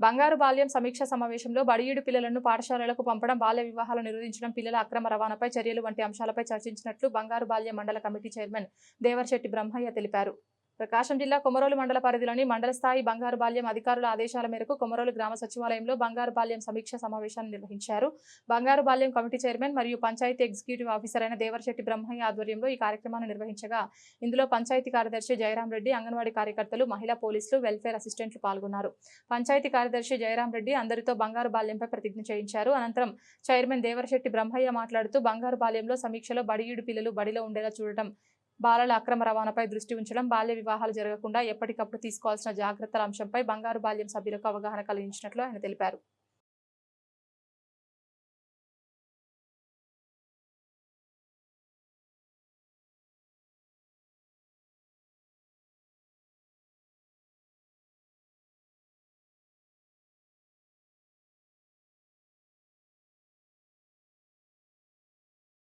బంగారు బాల్యం సమీక్ష సమావేశంలో బడియుడు పిల్లలను పాఠశాలలకు పంపడం బాల్య వివాహాలు నిరోధించడం పిల్లల అక్రమ రవాణాపై చర్యలు వంటి అంశాలపై చర్చించినట్లు బంగారు బాల్య మండల కమిటీ చైర్మన్ దేవర్శెట్టి బ్రహ్మయ్య తెలిపారు. ప్రకాశం జిల్లా కొమరోలు మండల పరిధిలోని మండల స్థాయి బంగారు బాల్యం అధికారుల ఆదేశాల మేరకు కొమరోలు గ్రామ సచివాలయంలో బంగారు బాల్యం సమీక్ష సమావేశాన్ని నిర్వహించారు. బంగారు బాల్యం కమిటీ చైర్మన్ మరియు పంచాయతీ ఎగ్జిక్యూటివ్ ఆఫీసర్ అయిన దేవరశెట్టి బ్రహ్మయ్య ఆధ్వర్యంలో ఈ కార్యక్రమాన్ని నిర్వహించగా ఇందులో పంచాయతీ కార్యదర్శి జయరాం రెడ్డి అంగన్వాడీ కార్యకర్తలు మహిళా పోలీసులు వెల్ఫేర్ అసిస్టెంట్లు పాల్గొన్నారు. పంచాయతీ కార్యదర్శి జయరాం రెడ్డి అందరితో బంగారు బాల్యంపై ప్రతిజ్ఞ చేయించారు. అనంతరం చైర్మన్ దేవరశెట్టి బ్రహ్మయ్య మాట్లాడుతూ బంగారు బాల్యంలో సమీక్షలో బడియుడు పిల్లలు బడిలో ఉండేలా చూడటం బాలల అక్రమ రవాణాపై దృష్టి ఉంచడం బాల్య వివాహాలు జరగకుండా ఎప్పటికప్పుడు తీసుకోవాల్సిన జాగ్రత్తల అంశంపై బంగారు బాల్యం సభ్యులకు అవగాహన కలిగించినట్లు ఆయన తెలిపారు.